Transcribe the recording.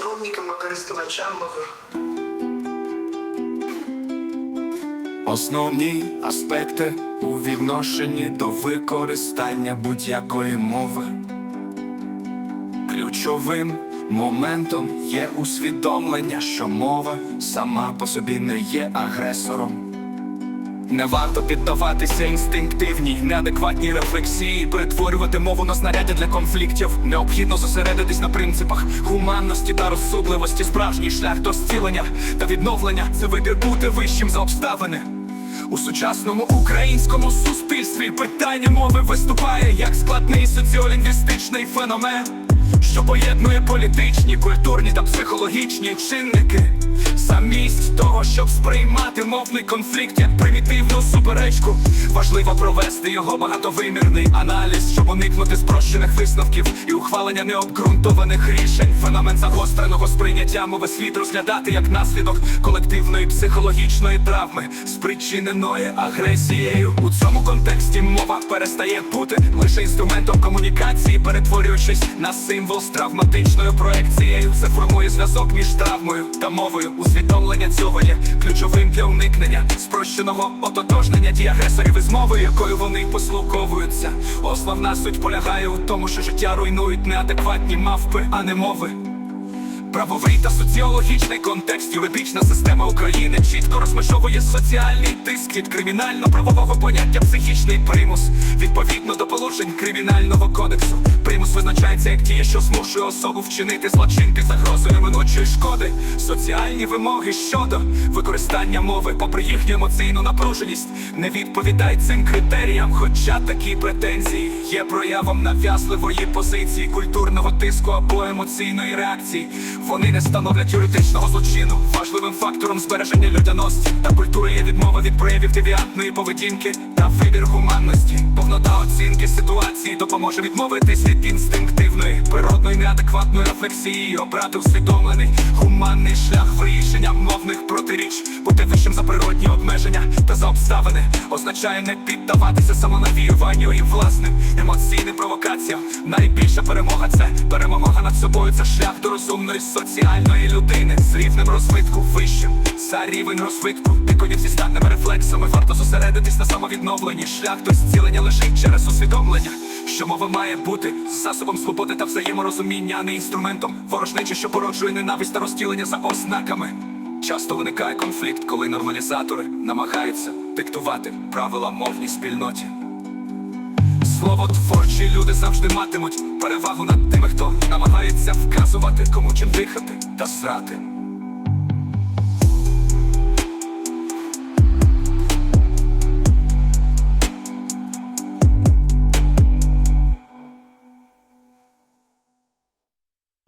посередником користувачами. Основні аспекти у відношенні до використання будь-якої мови. Ключовим моментом є усвідомлення, що мова сама по собі не є агресором. Не варто піддаватися інстинктивній, неадекватній рефлексії, перетворювати мову на знаряддя для конфліктів. Необхідно зосередитись на принципах гуманності та розсудливості. Справжній шлях до зцілення та відновлення це вибір бути вищим за обставини. У сучасному українському суспільстві питання мови виступає як складний соціолінгвістичний феномен, що поєднує політичні, культурні та психологічні чинники. Замість того, щоб сприймати мовний конфлікт як примітивну суперечку, важливо провести його багатовимірний аналіз, щоб уникнути спрощених висновків і ухвалення необґрунтованих рішень. Феномен загостреного сприйняття мови слід розглядати як наслідок колективної психологічної травми, спричиненої агресією. У цьому контексті мова перестає бути лише інструментом комунікації, перетворюючись на символ з травматичною проекцією. Це формує зв'язок між травмою та мовою. Усвідомлення цього є ключовим для уникнення спрощеного ототожнення дій агресорів і змови, якою вони послуговуються. Основна суть полягає у тому, що життя руйнують неадекватні мавпи, а не мови. Правовий та соціологічний контекст, юридична система України чітко розмежовує соціальний тиск від кримінально-правового поняття психічний примус. Відповідно до положень кримінального кодексу, примус визначається як дія, що змушує особу вчинити злочин під загрозою неминучої шкоди. Соціальні вимоги щодо використання мови, попри їхню емоційну напруженість, не відповідають цим критеріям. Хоча такі претензії є проявом нав'язливої позиції, культурного тиску або емоційної реакції. Вони не становлять юридичного злочину. Важливим фактором збереження людяності та культури є відмова від проявів девіантної поведінки та вибір гуманності. Повнота оцінки ситуації допоможе відмовитись від інстинктивної, природної неадекватної рефлексії, обрати усвідомлений гуманний шлях вирішення мовних протиріч, бути вищим за природні обмеження та за обставини означає не піддаватися самонавіюванню і власним емоційним провокаціям. Найбільша перемога це перемога над собою. Це шлях до розумної соціальної людини з рівнем розвитку за рівень розвитку, пікові зі статними рефлексами. Варто зосередитись на самовідновленні. Шлях до зцілення лежить через усвідомлення, що мова має бути засобом свободи та взаєморозуміння, а не інструментом ворожнечі, що породжує ненависть та розділення за ознаками. Часто виникає конфлікт, коли нормалізатори намагаються диктувати правила мовній спільноті. Словотворчі люди завжди матимуть перевагу над тими, хто намагається вказувати, кому чим дихати та срати.